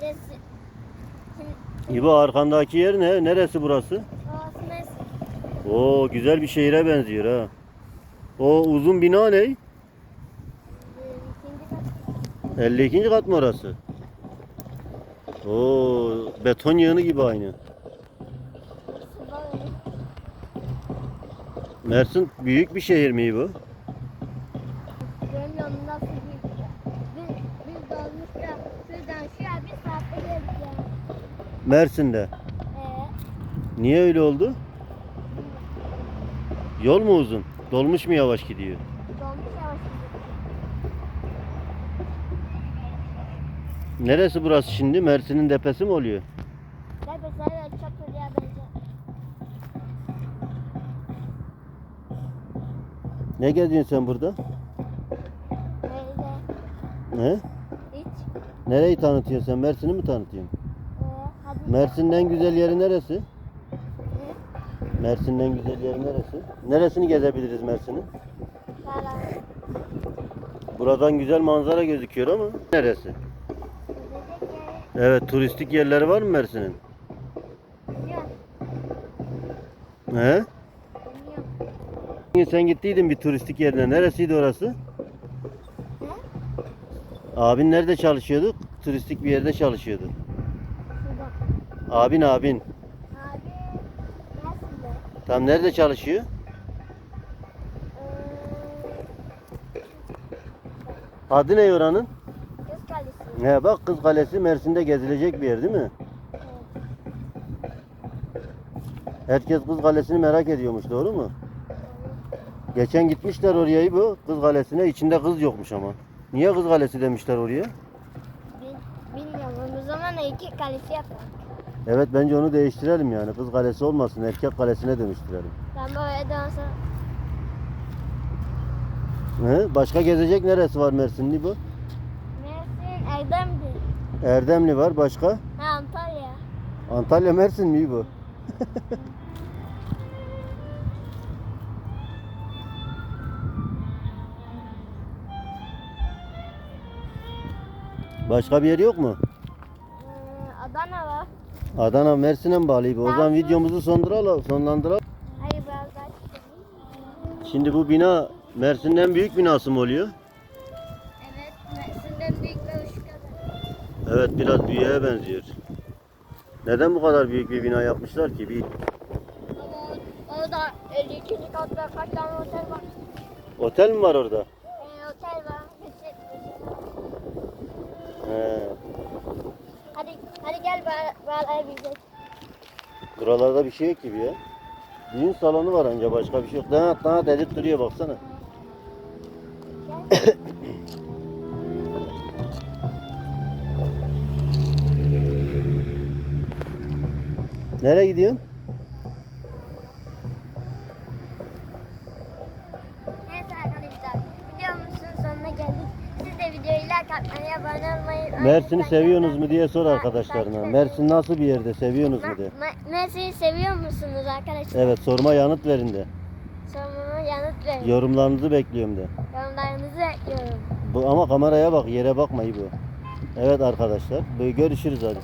Şimdi İbo arkandaki yer ne? Neresi burası? Mersin. Oo güzel bir şehire benziyor ha. O uzun bina ne? Ee, İkinci kat. 52. kat mı orası? Oo beton yığını gibi aynı. Mersin büyük bir şehir mi bu? Görmüyorum nasıl bir dolmuşta şuradan şuraya bir saatte geldik ya. Mersin'de. Ee, Niye öyle oldu? Yol mu uzun? Dolmuş mu yavaş gidiyor? dolmuş yavaş Neresi burası şimdi? Mersin'in tepesi mi oluyor? Nefes evet çok oraya benziyor. Ne geziyorsun sen burada? Neyse. He? Nereyi tanıtıyorsun sen? Mersin'i mi tanıtıyorsun? Ee. Mersin'in en güzel yeri neresi? Ee, Mersin'in en güzel yeri neresi? Neresini gezebiliriz Mersin'in? Buradan güzel manzara gözüküyor ama neresi? Evet turistik yerleri var mı Mersin'in? bilmiyorum. He? Sen gittiydin bir turistik yerine. Neresiydi orası? Abin nerede çalışıyordu? Turistik bir yerde çalışıyordu. Abin abin. Abi. Be? Tam nerede çalışıyor? Ee, Adı ne oranın? Göz Kalesi. He bak Kız Kalesi Mersin'de gezilecek bir yer değil mi? Evet. Herkes Kız Kalesi'ni merak ediyormuş doğru mu? Geçen gitmişler oraya bu Kız Kalesi'ne içinde kız yokmuş ama. Niye Kız Kalesi demişler oraya? Zaman iki kalesi yapalım. Evet bence onu değiştirelim yani. Kız Kalesi olmasın erkek kalesine dönüştürelim. Ben böyle dansa He? Başka gezecek neresi var Mersin'li bu? Mersin Erdem'di. Erdemli var başka? Ha Antalya. Antalya Mersin mi bu? Başka bir yer yok mu? Adana Mersin'e mi bağlı bu? O zaman videomuzu sonduralım, sonlandıralım. Hayır biraz daha. Şimdi bu bina Mersin'in en büyük binası mı oluyor? Evet Mersin'den büyük ve. Evet biraz büyüğe benziyor. Neden bu kadar büyük bir bina yapmışlar ki? Bir orada 52. katta kaç tane otel var? otel mi var orada? Ee, otel var. Mescit, mescit var. He. Hadi hadi gel bağ- bağlayabilecek. Buralarda bir şey yok gibi ya. Düğün salonu var anca başka bir şey yok. Daha daha delik duruyor baksana. Nereye gidiyorsun? Videoyu like atmayı, abone olmayı Mersin'i seviyorsunuz mu diye sor arkadaşlarına. Mersin nasıl bir yerde seviyorsunuz mu. Ma- Mersin'i seviyor musunuz arkadaşlar? Evet sorma yanıt verin de. Sormama yanıt verin. Yorumlarınızı bekliyorum de. Yorumlarınızı bekliyorum. Bu ama kameraya bak yere bakma bu. Evet arkadaşlar. Böyle görüşürüz hadi.